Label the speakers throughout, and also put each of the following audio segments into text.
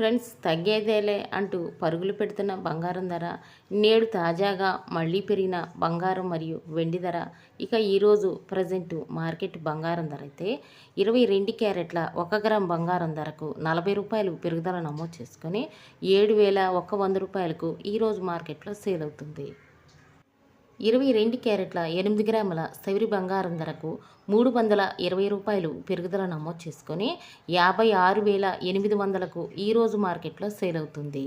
Speaker 1: Friends తగ్గేదేలే అంటూ పరుగులు పెడుతున్న బంగారం ధర నేడు తాజాగా మళ్ళీ పెరిగిన బంగారం మరియు వెండి ధర. ఇక ఈరోజు ప్రజెంట్ మార్కెట్ బంగారం ధర అయితే ఇరవై రెండు క్యారెట్ల ఒక గ్రామ్ బంగారం ధరకు నలభై రూపాయలు పెరుగుదల నమోదు చేసుకొని ఏడు వేల ఒక వంద రూపాయలకు ఈరోజు మార్కెట్లో సేల్ అవుతుంది. ఇరవై రెండు క్యారెట్ల ఎనిమిది గ్రాముల సవిరి బంగారం ధరకు మూడు వందల ఇరవై రూపాయలు పెరుగుదల నమోదు చేసుకొని యాభై ఆరు వేల ఎనిమిది వందలకు ఈరోజు మార్కెట్లో సేల్ అవుతుంది.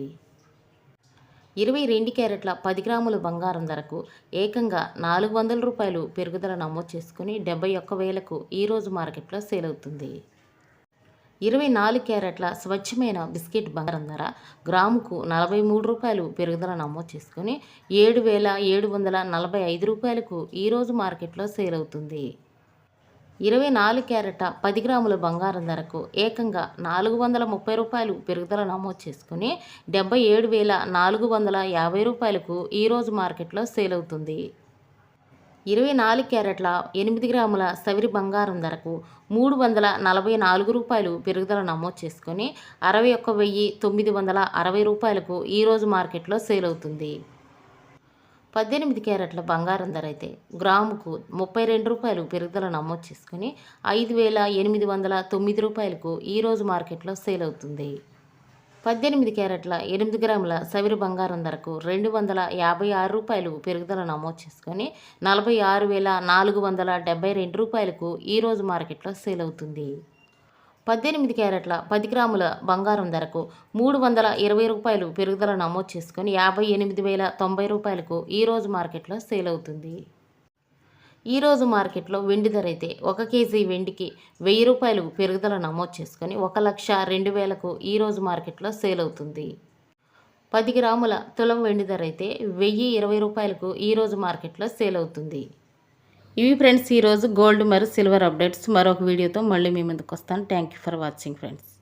Speaker 1: ఇరవై రెండు క్యారెట్ల పది గ్రాముల బంగారం ధరకు ఏకంగా నాలుగు వందల రూపాయలు పెరుగుదల నమోదు చేసుకుని డెబ్బై ఒక్క వేలకు ఈరోజు మార్కెట్లో సేల్ అవుతుంది. ఇరవై నాలుగు క్యారెట్ల స్వచ్ఛమైన బిస్కెట్ బంగారం ధర గ్రాముకు నలభై మూడు రూపాయలు పెరుగుదల నమోదు చేసుకుని ఏడు వేల ఏడు వందల నలభై ఐదు రూపాయలకు ఈరోజు మార్కెట్లో సేల్ అవుతుంది. ఇరవై నాలుగు క్యారెట్ల పది గ్రాముల బంగారం ధరకు ఏకంగా నాలుగు వందల ముప్పై రూపాయలు పెరుగుదల నమోదు చేసుకుని డెబ్బై ఏడు వేల నాలుగు వందల యాభై రూపాయలకు ఈరోజు మార్కెట్లో సేల్ అవుతుంది. ఇరవై నాలుగు క్యారెట్ల ఎనిమిది గ్రాముల సవిరి బంగారం ధరకు మూడు వందల నలభై నాలుగు రూపాయలు పెరుగుదల నమోదు చేసుకొని అరవై ఒక్క వెయ్యి తొమ్మిది వందల అరవై రూపాయలకు ఈరోజు మార్కెట్లో సేల్ అవుతుంది. పద్దెనిమిది క్యారెట్ల బంగారం ధర అయితే గ్రాముకు ముప్పై రెండు రూపాయలు పెరుగుదల నమోదు చేసుకుని ఐదు వేల ఎనిమిది వందల తొమ్మిది రూపాయలకు ఈరోజు మార్కెట్లో సేల్ అవుతుంది. పద్దెనిమిది క్యారెట్ల ఎనిమిది గ్రాముల సవిరి బంగారం ధరకు రెండు వందల యాభై ఆరు రూపాయలు పెరుగుదల నమోదు చేసుకొని నలభై ఆరు వేల నాలుగు వందల డెబ్బై రెండు రూపాయలకు ఈరోజు మార్కెట్లో సేల్ అవుతుంది. పద్దెనిమిది క్యారెట్ల పది గ్రాముల బంగారం ధరకు మూడు వందల ఇరవై రూపాయలు పెరుగుదల నమోదు చేసుకొని యాభై ఎనిమిది వేల తొంభై రూపాయలకు ఈరోజు మార్కెట్లో సేల్ అవుతుంది. ఈరోజు మార్కెట్లో వెండి ధర అయితే ఒక కేజీ వెండికి వెయ్యి రూపాయలు పెరుగుదల నమోదు చేసుకొని ఒక లక్ష రెండు వేలకు ఈరోజు మార్కెట్లో సేల్ అవుతుంది. పది గ్రాముల తులం వెండి ధర అయితే వెయ్యి ఇరవై రూపాయలకు ఈరోజు మార్కెట్లో సేల్ అవుతుంది. ఇవి ఫ్రెండ్స్ ఈరోజు గోల్డ్ మరియు సిల్వర్ అప్డేట్స్. మరొక వీడియోతో మళ్ళీ మీ ముందుకు వస్తాను. Thank you for watching friends